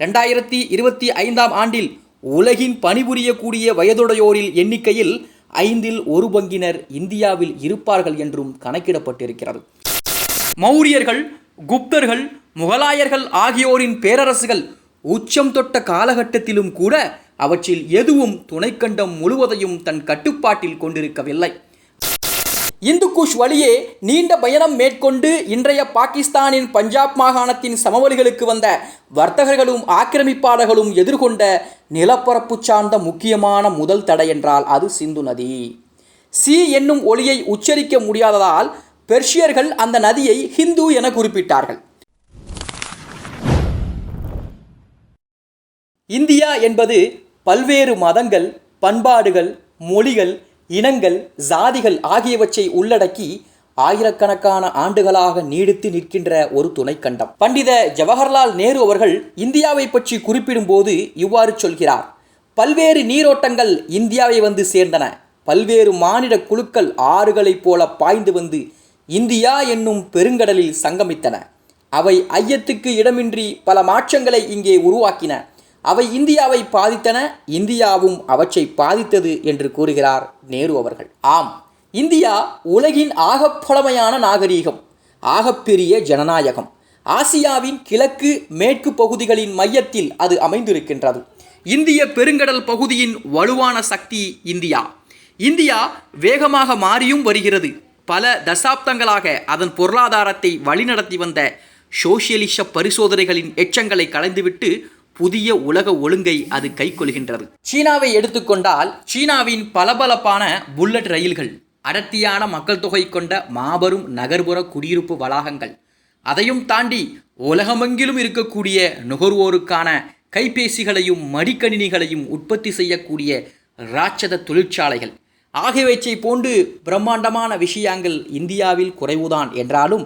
ரெண்டாயிரத்தி இருபத்தி ஐந்தாம் ஆண்டில் உலகின் பணிபுரியக்கூடிய வயதுடையோரில் எண்ணிக்கையில் ஐந்தில் ஒரு பங்கினர் இந்தியாவில் இருப்பார்கள் என்றும் கணக்கிடப்பட்டிருக்கிறது. மௌரியர்கள் குப்தர்கள் முகலாயர்கள் ஆகியோரின் பேரரசுகள் உச்சம் தொட்ட காலகட்டத்திலும் கூட அவற்றில் எதுவும் துணைக்கண்டம் முழுவதையும் தன் கட்டுப்பாட்டில் கொண்டிருக்கவில்லை. இந்துக்குஷ் வழியே நீண்ட பயணம் மேற்கொண்டு இன்றைய பாகிஸ்தானின் பஞ்சாப் மாகாணத்தின் சமவெளிகளுக்கு வந்த வர்த்தகர்களும் ஆக்கிரமிப்பாளர்களும் எதிர்கொண்ட நிலப்பரப்பு சார்ந்த முக்கியமான முதல் தடை என்றால் அது சிந்து நதி. சி என்னும் ஒளியை உச்சரிக்க முடியாததால் பெர்ஷியர்கள் அந்த நதியை ஹிந்து என குறிப்பிட்டார்கள். இந்தியா என்பது பல்வேறு மதங்கள் பண்பாடுகள் மொழிகள் இனங்கள் ஜாதிகள் ஆகியவற்றை உள்ளடக்கி ஆயிரக்கணக்கான ஆண்டுகளாக நீடித்து நிற்கின்ற ஒரு துணைக்கண்டம். பண்டித ஜவஹர்லால் நேரு அவர்கள் இந்தியாவை பற்றி குறிப்பிடும்போது இவ்வாறு சொல்கிறார். பல்வேறு நீரோட்டங்கள் இந்தியாவை வந்து சேர்ந்தன. பல்வேறு மாநில குழுக்கள் ஆறுகளைப் போல பாய்ந்து வந்து இந்தியா என்னும் பெருங்கடலில் சங்கமித்தன. அவை ஐயத்துக்கு இடமின்றி பல மாற்றங்களை இங்கே உருவாக்கின. அவை இந்தியாவை பாதித்தன இந்தியாவும் அவற்றை பாதித்தது என்று கூறுகிறார் நேரு அவர்கள். ஆம் இந்தியா உலகின் ஆகப்பழமையான நாகரீகம் ஆகப்பெரிய ஜனநாயகம். ஆசியாவின் கிழக்கு மேற்கு பகுதிகளின் மையத்தில் அது அமைந்திருக்கின்றது. இந்திய பெருங்கடல் பகுதியின் வலுவான சக்தி இந்தியா. இந்தியா வேகமாக மாறியும் வருகிறது. பல தசாப்தங்களாக அதன் பொருளாதாரத்தை வழிநடத்தி வந்த சோசியலிச பரிசோதனைகளின் எச்சங்களை கலைந்துவிட்டு புதிய உலக ஒழுங்கை அது கைக்கொள்கின்றது. சீனாவை எடுத்துக்கொண்டால் சீனாவின் பளபளப்பான புல்லட் ரயில்கள் அடர்த்தியான மக்கள் தொகை கொண்ட மாபெரும் நகர்ப்புற குடியிருப்பு வளாகங்கள் அதையும் தாண்டி உலகமெங்கிலும் இருக்கக்கூடிய நுகர்வோருக்கான கைபேசிகளையும் மடிக்கணினிகளையும் உற்பத்தி செய்யக்கூடிய ராட்சத தொழிற்சாலைகள். ஆகியவற்றை போன்று பிரம்மாண்டமான விஷயங்கள் இந்தியாவில் குறைவுதான் என்றாலும்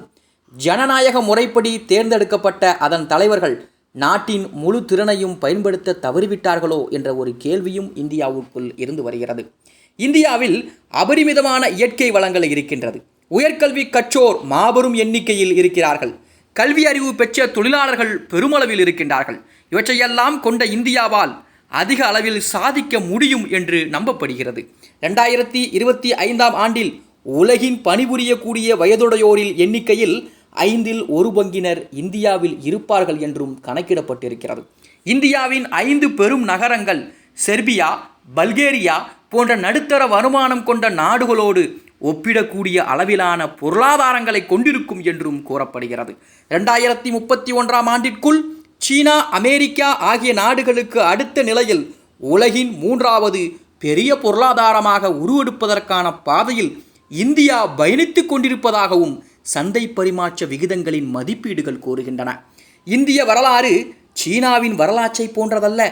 ஜனநாயக முறைப்படி தேர்ந்தெடுக்கப்பட்ட அதன் தலைவர்கள் நாட்டின் முழு திறனையும் பயன்படுத்த தவறிவிட்டார்களோ என்ற ஒரு கேள்வியும் இந்தியாவுக்குள் இருந்து வருகிறது. இந்தியாவில் அபரிமிதமான இயற்கை வளங்கள் இருக்கின்றது. உயர்கல்வி கற்றோர் மாபெரும் எண்ணிக்கையில் இருக்கிறார்கள். கல்வி அறிவு பெற்ற தொழிலாளர்கள் பெருமளவில் இருக்கின்றார்கள். இவற்றையெல்லாம் கொண்ட இந்தியாவால் அதிக அளவில் சாதிக்க முடியும் என்று நம்பப்படுகிறது. ரெண்டாயிரத்தி இருபத்தி ஐந்தாம் ஆண்டில் உலகின் பணிபுரியக்கூடிய வயதுடையோரில் எண்ணிக்கையில் ஐந்தில் ஒரு பங்கினர் இந்தியாவில் இருப்பார்கள் என்றும் கணக்கிடப்பட்டிருக்கிறது. இந்தியாவின் ஐந்து பெரும் நகரங்கள் செர்பியா பல்கேரியா போன்ற நடுத்தர வருமானம் கொண்ட நாடுகளோடு ஒப்பிடக்கூடிய அளவிலான பொருளாதாரங்களை கொண்டிருக்கும் என்றும் கூறப்படுகிறது. ரெண்டாயிரத்தி முப்பத்தி ஒன்றாம் ஆண்டிற்குள் சீனா அமெரிக்கா ஆகிய நாடுகளுக்கு அடுத்த நிலையில் உலகின் மூன்றாவது பெரிய பொருளாதாரமாக உருவெடுப்பதற்கான பாதையில் இந்தியா பயணித்துக் கொண்டிருப்பதாகவும் சந்தை பரிமாற்ற விகிதங்களின் மதிப்பீடுகள் கூறுகின்றன. இந்திய வரலாறு சீனாவின் வரலாற்றை போன்றதல்ல.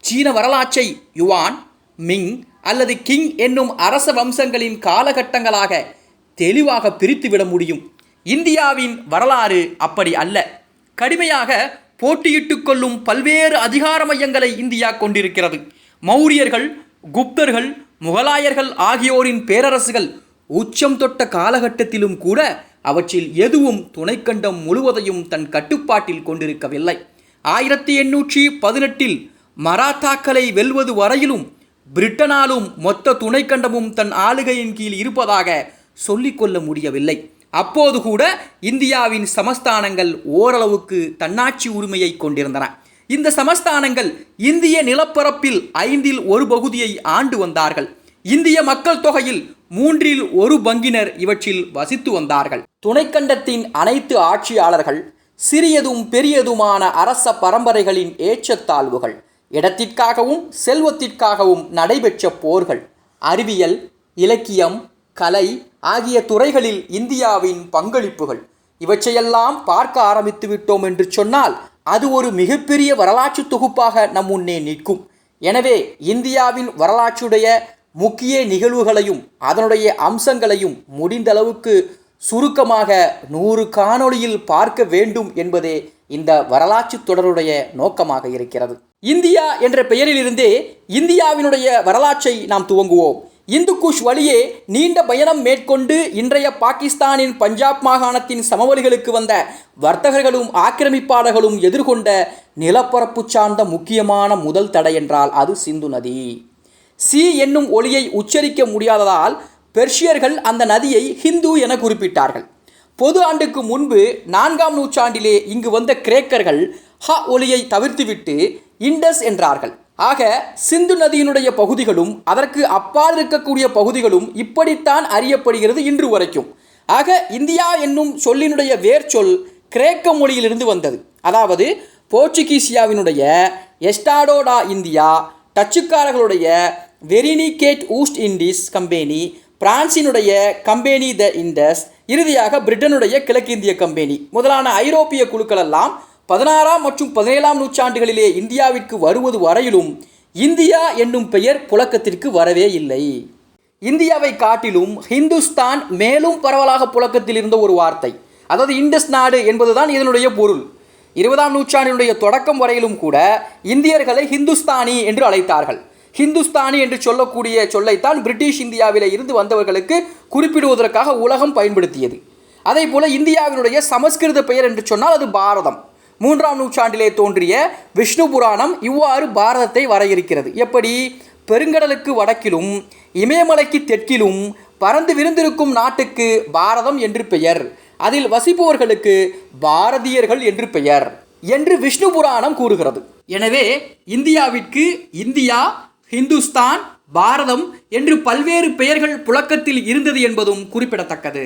சீன வரலாற்றை யுவான் மிங் அல்லது கிங் என்னும் அரச வம்சங்களின் காலகட்டங்களாக தெளிவாக பிரித்துவிட முடியும். இந்தியாவின் வரலாறு அப்படி அல்ல. கடுமையாக போட்டியிட்டுக் கொள்ளும் பல்வேறு அதிகார மையங்களை இந்தியா கொண்டிருக்கிறது. மௌரியர்கள் குப்தர்கள் முகலாயர்கள் ஆகியோரின் பேரரசுகள் உச்சம் தொட்ட காலகட்டத்திலும் கூட அவற்றில் எதுவும் துணைக்கண்டம் முழுவதையும் தன் கட்டுப்பாட்டில் கொண்டிருக்கவில்லை. ஆயிரத்தி எண்ணூற்றி பதினெட்டில் மராத்தாக்களை வெல்வது வரையிலும் பிரிட்டனாலும் மொத்த துணைக்கண்டமும் தன் ஆளுகையின் கீழ் இருப்பதாக சொல்லிக்கொள்ள முடியவில்லை. அப்போது கூட இந்தியாவின் சமஸ்தானங்கள் ஓரளவுக்கு தன்னாட்சி உரிமையை கொண்டிருந்தன. இந்த சமஸ்தானங்கள் இந்திய நிலப்பரப்பில் ஐந்தில் ஒரு பகுதியை ஆண்டு வந்தார்கள். இந்திய மக்கள் தொகையில் மூன்றில் ஒரு பங்கினர் இவற்றில் வசித்து வந்தார்கள். துணைக்கண்டத்தின் அனைத்து ஆட்சியாளர்கள் சிறியதும் பெரியதுமான அரச பரம்பரைகளின் ஏற்றத்தாழ்வுகள் இடத்திற்காகவும் செல்வத்திற்காகவும் நடைபெற்ற போர்கள் அறிவியல் இலக்கியம் கலை ஆகிய துறைகளில் இந்தியாவின் பங்களிப்புகள். இவற்றையெல்லாம் பார்க்க ஆரம்பித்து விட்டோம் என்று சொன்னால் அது ஒரு மிகப்பெரிய வரலாற்று தொகுப்பாக நம் முன்னே நிற்கும். எனவே இந்தியாவின் வரலாற்றுடைய முக்கிய நிகழ்வுகளையும் அதனுடைய அம்சங்களையும் முடிந்தளவுக்கு சுருக்கமாக நூறு காணொளியில் பார்க்க வேண்டும் என்பதே இந்த வரலாற்று தொடருடைய நோக்கமாக இருக்கிறது. இந்தியா என்ற பெயரிலிருந்தே இந்தியாவினுடைய வரலாற்றை நாம் துவங்குவோம். இந்து குஷ் வழியே நீண்ட பயணம் மேற்கொண்டு இன்றைய பாகிஸ்தானின் பஞ்சாப் மாகாணத்தின் சமவெளிகளுக்கு வந்த வர்த்தகர்களும் ஆக்கிரமிப்பாளர்களும் எதிர்கொண்ட நிலப்பரப்பு சார்ந்த முக்கியமான முதல் தடை என்றால் அது சிந்து நதி. சி என்னும் ஒளியை உச்சரிக்க முடியாததால் பெர்ஷியர்கள் அந்த நதியை ஹிந்து என குறிப்பிட்டார்கள். பொது ஆண்டுக்கு முன்பு நான்காம் நூற்றாண்டிலே இங்கு வந்த கிரேக்கர்கள் ஹ ஒலியை தவிர்த்துவிட்டு இண்டஸ் என்றார்கள். ஆக சிந்து நதியினுடைய பகுதிகளும் அதற்கு அப்பால் இருக்கக்கூடிய பகுதிகளும் இப்படித்தான் அறியப்படுகிறது இன்று வரைக்கும். ஆக இந்தியா என்னும் சொல்லினுடைய வேர்ச்சொல் கிரேக்க மொழியிலிருந்து வந்தது. அதாவது போர்ச்சுகீசியாவினுடைய எஸ்டாடோடா இந்தியா டச்சுக்காரர்களுடைய வெரினிகேட் ஊஸ்ட் இண்டீஸ் கம்பெனி பிரான்சினுடைய கம்பெனி த இண்டஸ் இறுதியாக பிரிட்டனுடைய கிழக்கிந்திய கம்பெனி முதலான ஐரோப்பிய குழுக்கள் எல்லாம் பதினாறாம் மற்றும் பதினேழாம் நூற்றாண்டுகளிலே இந்தியாவிற்கு வருவது வரையிலும் இந்தியா என்னும் பெயர் புழக்கத்திற்கு வரவே இல்லை. இந்தியாவை காட்டிலும் ஹிந்துஸ்தான் மேலும் பரவலாக புழக்கத்தில் இருந்த ஒரு வார்த்தை. அதாவது இண்டஸ் நாடு என்பதுதான் இதனுடைய பொருள். இருபதாம் நூற்றாண்டினுடைய தொடக்கம் வரையிலும் கூட இந்தியர்களை ஹிந்துஸ்தானி என்று அழைத்தார்கள். ஹிந்துஸ்தானி என்று சொல்லக்கூடிய சொல்லைத்தான் பிரிட்டிஷ் இந்தியாவில் இருந்து வந்தவர்களுக்கு குறிப்பிடுவதற்காக உலகம் பயன்படுத்தியது. அதே போல இந்தியாவினுடைய சமஸ்கிருத பெயர் என்று சொன்னால் அது பாரதம். மூன்றாம் நூற்றாண்டிலே தோன்றிய விஷ்ணு புராணம் இவ்வாறு பாரதத்தை வரையறுக்கிறது. எப்படி? பெருங்கடலுக்கு வடக்கிலும் இமயமலைக்கு தெற்கிலும் பறந்து விருந்திருக்கும் நாட்டுக்கு பாரதம் என்று பெயர். அதில் வசிப்பவர்களுக்கு பாரதியர்கள் என்று பெயர் என்று விஷ்ணு புராணம் கூறுகிறது. எனவே இந்தியாவிற்கு இந்தியா ஹிந்துஸ்தான் பாரதம் என்று பல்வேறு பெயர்கள் புழக்கத்தில் இருந்தது என்பதும் குறிப்பிடத்தக்கது.